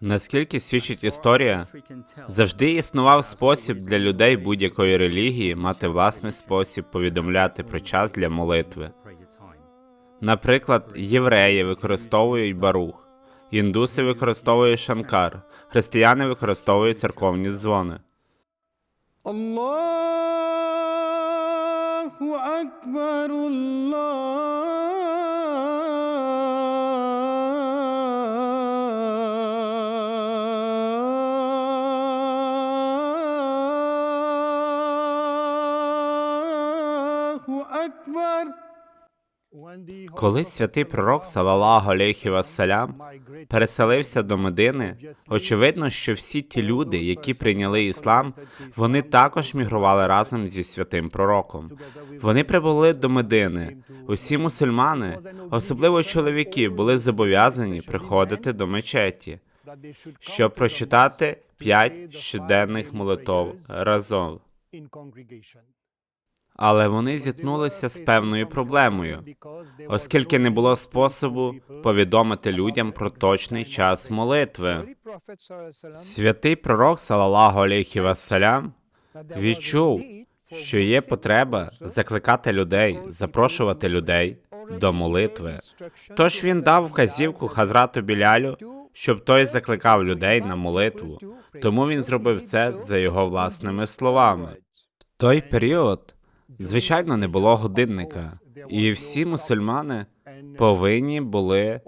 Наскільки свідчить історія, завжди існував спосіб для людей будь-якої релігії мати власний спосіб повідомляти про час для молитви. Наприклад, євреї використовують барух, індуси використовують шанкар, християни використовують церковні дзвони. Аллаху Акбар Аллах. Колись святий пророк Салалаху алейхі вассалям переселився до Медини. Очевидно, що всі ті люди, які прийняли іслам, вони також мігрували разом зі святим пророком. Вони прибули до Медини. Усі мусульмани, особливо чоловіки, були зобов'язані приходити до мечеті, щоб прочитати п'ять щоденних молитов разом. Але вони зіткнулися з певною проблемою, оскільки не було способу повідомити людям про точний час молитви. Святий пророк Салалаху алейхі вассалям відчув, що є потреба закликати людей, запрошувати людей до молитви. Тож він дав вказівку Хазрату Білялю, щоб той закликав людей на молитву. Тому він зробив це за його власними словами. В той період, звичайно, не було годинника, і всі мусульмани повинні були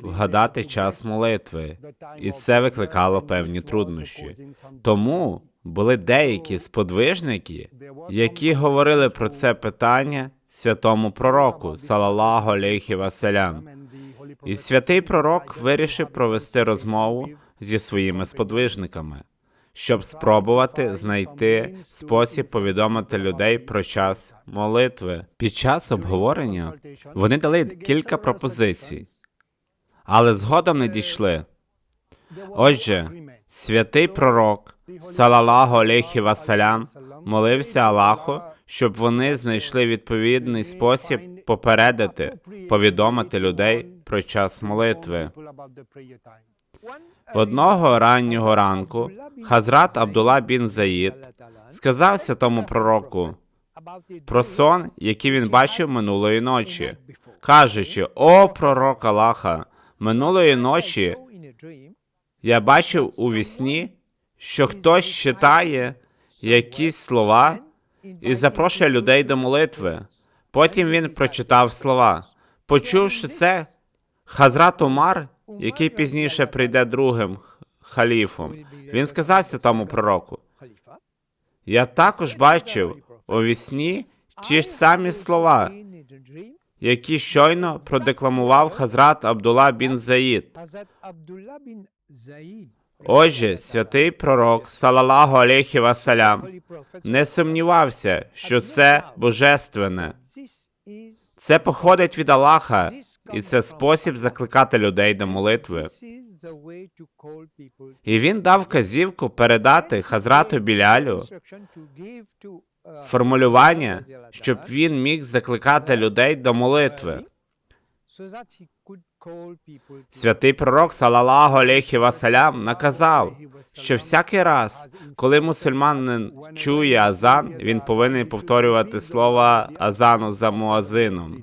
вгадати час молитви, і це викликало певні труднощі. Тому були деякі сподвижники, які говорили про це питання святому пророку, салалаху алейхі вассалям. І святий пророк вирішив провести розмову зі своїми сподвижниками, щоб спробувати знайти спосіб повідомити людей про час молитви. Під час обговорення вони дали кілька пропозицій, але згодом не дійшли. Отже, святий пророк, салалаху алейхі вассалям, молився Аллаху, щоб вони знайшли відповідний спосіб попередити, повідомити людей про час молитви. Одного раннього ранку Хазрат Абдулла бін Заїд сказав святому пророку про сон, який він бачив минулої ночі, кажучи: О, пророк Аллаха, минулої ночі я бачив у вісні, що хтось читає якісь слова і запрошує людей до молитви. Потім він прочитав слова. Почувши це, Хазрат Умар, який пізніше прийде другим халіфом, він сказав святому пророку: Я також бачив у вісні ті ж самі слова, які щойно продекламував Хазрат Абдулла бін Заїд. Отже, святий пророк, салалаху алейхі вассалям, не сумнівався, що це божественне. Це походить від Аллаха, і це спосіб закликати людей до молитви. І він дав казівку передати Хазрату Білялю формулювання, щоб він міг закликати людей до молитви. Святий пророк, салалаху алейхі вассалям, наказав, що всякий раз, коли мусульманин чує азан, він повинен повторювати слова азану за муазином.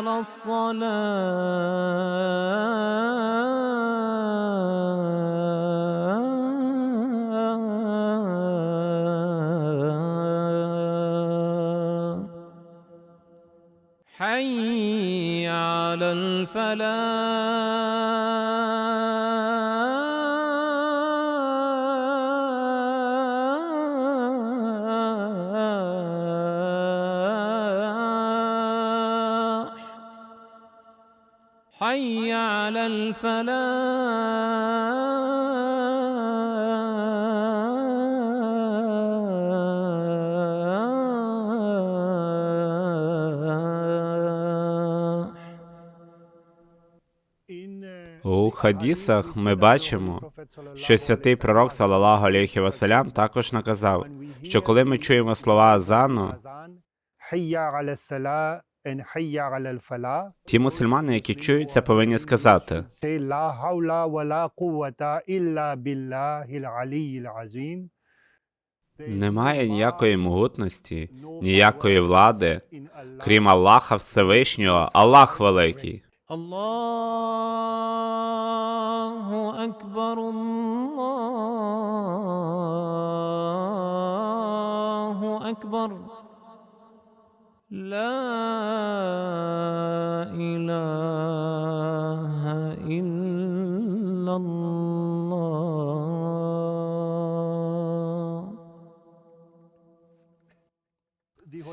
على الصلاة. حي على الفلاح. حي على الفلاح У хадісах ми бачимо, що святий пророк салалаху алейхі васалям також наказав, що коли ми чуємо слова азану, Ті мусульмани, які чуються, повинні сказати немає ніякої могутності, ніякої влади, крім Аллаха Всевишнього, Аллах Великий. Аллаху Акбар, Аллаху Акбар. لا إله إلا الله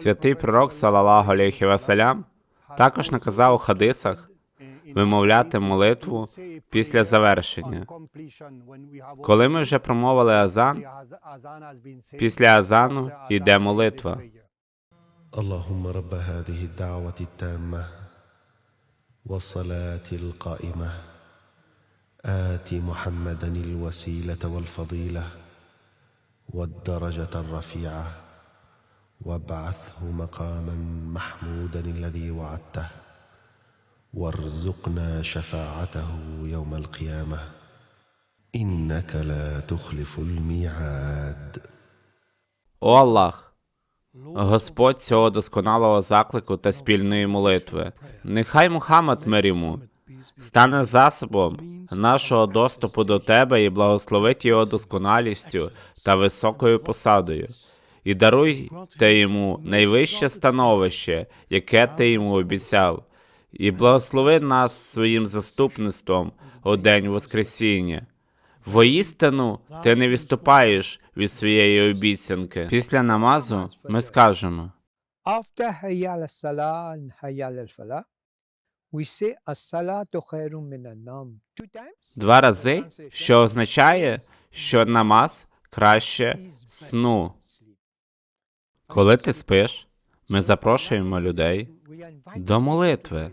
Святий пророк салалаху алейхі васалям також наказав у хадисах вимовляти молитву після завершення. Коли ми вже промовили азан, після азану йде молитва. اللهم رب هذه الدعوة التامة والصلاة القائمة. آت محمدا الوسيلة والفضيلة والدرجة الرفيعة وابعثه مقاما محمودا الذي وعدته وارزقنا شفاعته يوم القيامة. إنك لا تخلف الميعاد. والله Господь цього досконалого заклику та спільної молитви. Нехай Мухаммад мир йому стане засобом нашого доступу до тебе і благословить його досконалістю та високою посадою. І даруй ти йому найвище становище, яке ти йому обіцяв, і благослови нас своїм заступництвом у день Воскресіння. Воістину ти не відступаєш від своєї обіцянки. Після намазу ми скажемо два рази, що означає, що намаз краще сну. Коли ти спиш, ми запрошуємо людей до молитви,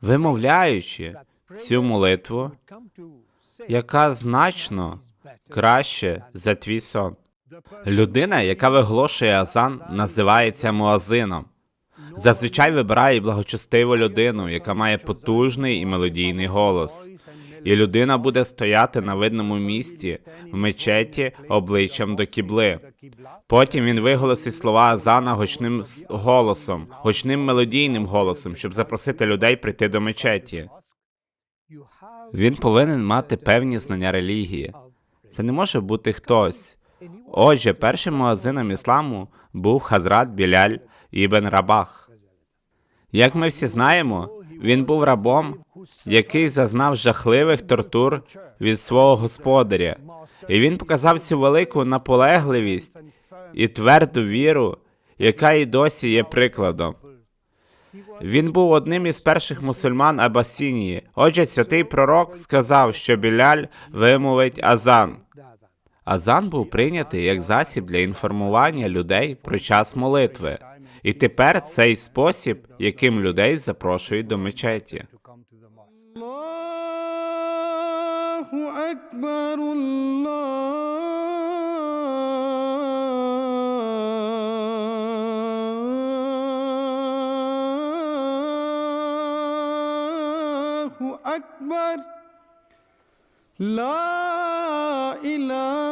вимовляючи цю молитву, яка значно краще за твій сон. Людина, яка виголошує азан, називається муазином. Зазвичай вибирає благочестиву людину, яка має потужний і мелодійний голос. І людина буде стояти на видному місці в мечеті обличчям до кібли. Потім він виголосить слова Азана гучним голосом, гучним мелодійним голосом, щоб запросити людей прийти до мечеті. Він повинен мати певні знання релігії. Це не може бути хтось. Отже, першим муазином ісламу був Хазрат Біляль Ібн Рабах. Як ми всі знаємо, він був рабом, який зазнав жахливих тортур від свого господаря, і він показав цю велику наполегливість і тверду віру, яка і досі є прикладом. Він був одним із перших мусульман Абасінії. Отже, святий пророк сказав, що Біляль вимовить азан. Азан був прийнятий як засіб для інформування людей про час молитви, І тепер цей спосіб, яким людей запрошують до мечеті. Allahu আকবর। লা ইলা